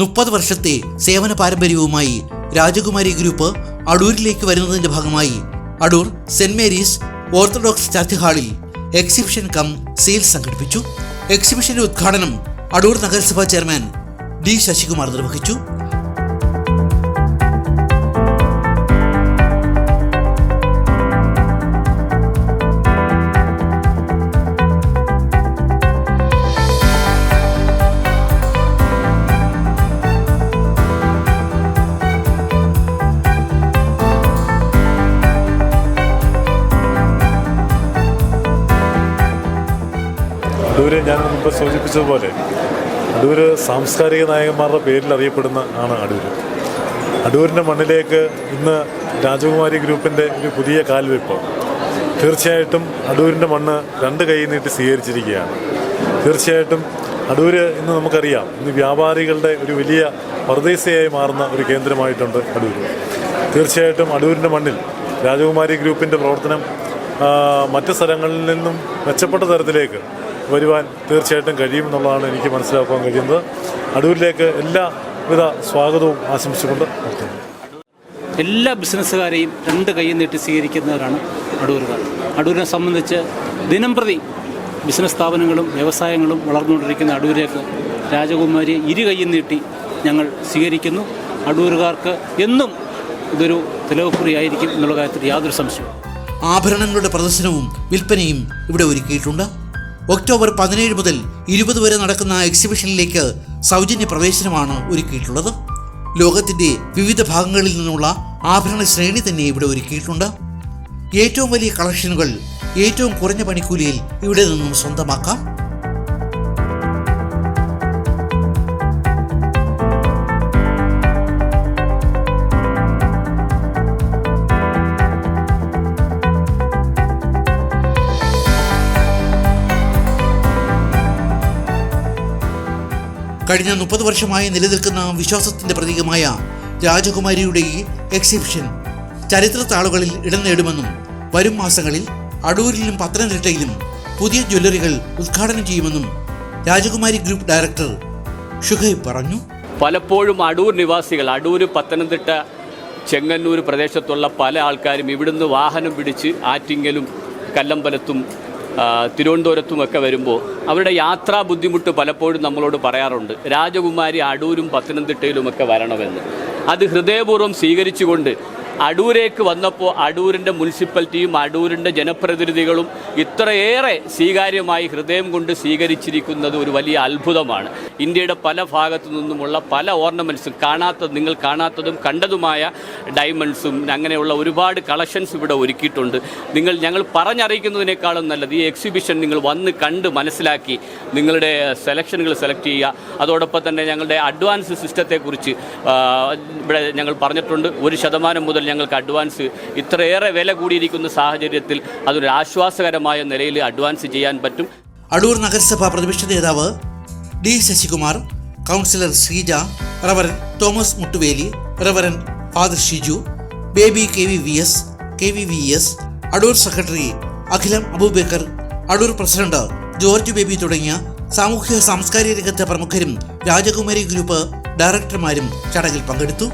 മുപ്പത് വർഷത്തെ സേവന പാരമ്പര്യവുമായി രാജകുമാരി ഗ്രൂപ്പ് അടൂരിലേക്ക് വരുന്നതിന്റെ ഭാഗമായി Adoor saint Mary's orthodox church ഹാളിൽ എക്സിബിഷൻ കം സെയിൽ സംഘടിപ്പിച്ചു. എക്സിബിഷന്റെ ഉദ്ഘാടനം അടൂർ നഗരസഭാ ചെയർമാൻ ഡി ശശികുമാർ നിർവഹിച്ചു. അടൂര് ഞാൻ മുമ്പ് സൂചിപ്പിച്ചതുപോലെ അടൂര് സാംസ്കാരിക നായകന്മാരുടെ പേരിൽ അറിയപ്പെടുന്ന ആണ് അടൂര്. അടൂരിന്റെ മണ്ണിലേക്ക് ഇന്ന് രാജകുമാരി ഗ്രൂപ്പിന്റെ ഒരു പുതിയ കാൽവെപ്പ് തീർച്ചയായിട്ടും അടൂരിന്റെ മണ്ണ് രണ്ട് കൈ നീട്ടി സ്വീകരിച്ചിരിക്കുകയാണ്. തീർച്ചയായിട്ടും അടൂര് ഇന്ന് നമുക്കറിയാം ഇന്ന് വ്യാപാരികളുടെ ഒരു വലിയ പർദേശയായി മാറുന്ന ഒരു കേന്ദ്രമായിട്ടുണ്ട് അടൂര്. തീർച്ചയായിട്ടും അടൂരിന്റെ മണ്ണിൽ രാജകുമാരി ഗ്രൂപ്പിന്റെ പ്രവർത്തനം മറ്റ് സ്ഥലങ്ങളിൽ നിന്നും മെച്ചപ്പെട്ട തരത്തിലേക്ക് വരുവാൻ തീർച്ചയായിട്ടും കഴിയുമെന്നുള്ളതാണ് എനിക്ക് മനസ്സിലാക്കാൻ കഴിയുന്നത്. അടൂരിലേക്ക് എല്ലാവിധ സ്വാഗതവും ആശംസിച്ചുകൊണ്ട് നിർത്തുന്നു. എല്ലാ ബിസിനസ്സുകാരെയും രണ്ട് കൈ നീട്ടി സ്വീകരിക്കുന്നവരാണ് അടൂരുകാർ. അടൂരിനെ സംബന്ധിച്ച് ദിനം പ്രതി ബിസിനസ് സ്ഥാപനങ്ങളും വ്യവസായങ്ങളും വളർന്നുകൊണ്ടിരിക്കുന്ന അടൂരേക്ക് രാജകുമാരിയെ ഇരു കൈയും നീട്ടി ഞങ്ങൾ സ്വീകരിക്കുന്നു. അടൂരുകാർക്ക് എന്നും ഇതൊരു തെളിവുക്കുറിയായിരിക്കും എന്നുള്ള കാര്യത്തിൽ യാതൊരു സംശയവും ആഭരണങ്ങളുടെ പ്രദർശനവും വിൽപ്പനയും ഇവിടെ ഒരുക്കിയിട്ടുണ്ട്. ഒക്ടോബർ പതിനേഴ് മുതൽ ഇരുപത് വരെ നടക്കുന്ന എക്സിബിഷനിലേക്ക് സൗജന്യ പ്രവേശനമാണ് ഒരുക്കിയിട്ടുള്ളത്. ലോകത്തിന്റെ വിവിധ ഭാഗങ്ങളിൽ നിന്നുള്ള ആഭരണ ശ്രേണി തന്നെ ഇവിടെ ഒരുക്കിയിട്ടുണ്ട്. ഏറ്റവും വലിയ കളക്ഷനുകൾ ഏറ്റവും കുറഞ്ഞ പണിക്കൂലിയിൽ ഇവിടെ നിന്നും സ്വന്തമാക്കാം. കഴിഞ്ഞ മുപ്പത് വർഷമായി നിലനിൽക്കുന്ന വിശ്വാസത്തിന്റെ പ്രതീകമായ രാജകുമാരിയുടെ ഈ എക്സിബിഷൻ ചരിത്ര താളുകളിൽ ഇടം നേടുമെന്നും വരും മാസങ്ങളിൽ അടൂരിലും പത്തനംതിട്ടയിലും പുതിയ ജ്വല്ലറികൾ ഉദ്ഘാടനം ചെയ്യുമെന്നും രാജകുമാരി ഗ്രൂപ്പ് ഡയറക്ടർ ഷുഹൈബ് പറഞ്ഞു. പലപ്പോഴും അടൂർ നിവാസികൾ അടൂർ പത്തനംതിട്ട ചെങ്ങന്നൂർ പ്രദേശത്തുള്ള പല ആൾക്കാരും ഇവിടുന്ന് വാഹനം പിടിച്ച് ആറ്റിങ്ങലും കല്ലമ്പലത്തും തിരുവനന്തപുരത്തുമൊക്കെ വരുമ്പോൾ അവരുടെ യാത്രാ ബുദ്ധിമുട്ട് പലപ്പോഴും നമ്മളോട് പറയാറുണ്ട്. രാജകുമാരി അടൂരും പത്തനംതിട്ടയിലുമൊക്കെ വരണമെന്ന്. അത് ഹൃദയപൂർവം സ്വീകരിച്ചുകൊണ്ട് അടൂരേക്ക് വന്നപ്പോൾ അടൂരിന്റെ മുനിസിപ്പാലിറ്റിയും അടൂരിന്റെ ജനപ്രതിനിധികളും ഇത്രയേറെ സ്വീകാര്യമായി ഹൃദയം കൊണ്ട് സ്വീകരിച്ചിരിക്കുന്നത് ഒരു വലിയ അത്ഭുതമാണ്. ഇന്ത്യയുടെ പല ഭാഗത്തു നിന്നുമുള്ള പല ഓർണമെന്റ്സും കാണാത്ത നിങ്ങൾ കാണാത്തതും കണ്ടതുമായ ഡയമണ്ട്സും അങ്ങനെയുള്ള ഒരുപാട് കളക്ഷൻസ് ഇവിടെ ഒരുക്കിയിട്ടുണ്ട്. നിങ്ങൾ ഞങ്ങൾ പറഞ്ഞറിയിക്കുന്നതിനേക്കാളും നല്ലത് ഈ എക്സിബിഷൻ നിങ്ങൾ വന്ന് കണ്ട് മനസ്സിലാക്കി നിങ്ങളുടെ സെലക്ഷനുകൾ സെലക്ട് ചെയ്യുക. അതോടൊപ്പം തന്നെ ഞങ്ങളുടെ അഡ്വാൻസ് സിസ്റ്റത്തെക്കുറിച്ച് ഇവിടെ ഞങ്ങൾ പറഞ്ഞിട്ടുണ്ട്. ഒരു ശതമാനം മുതൽ ഞങ്ങൾക്ക് അഡ്വാൻസ് ഇത്രയേറെ വില കൂടിയിരിക്കുന്ന സാഹചര്യത്തിൽ അതൊരു ആശ്വാസകരമായ നിലയിൽ അഡ്വാൻസ് ചെയ്യാൻ പറ്റും. അടൂർ നഗരസഭ പ്രതിപക്ഷ നേതാവ് D Sasikumar councillor Sreeja reverend Thomas Muttuveli reverend father Shiju Baby K V V S K V V S Adoor secretary Akhilam Abubakar Adoor president George Baby തുടങ്ങിയ സാമൂഹ്യ സാംസ്കാരിക രംഗത്തെ പ്രമുഖരും രാജകുമാരി ഗ്രൂപ്പ് ഡയറക്ടർമാരും ചടങ്ങിൽ പങ്കെടുത്തു.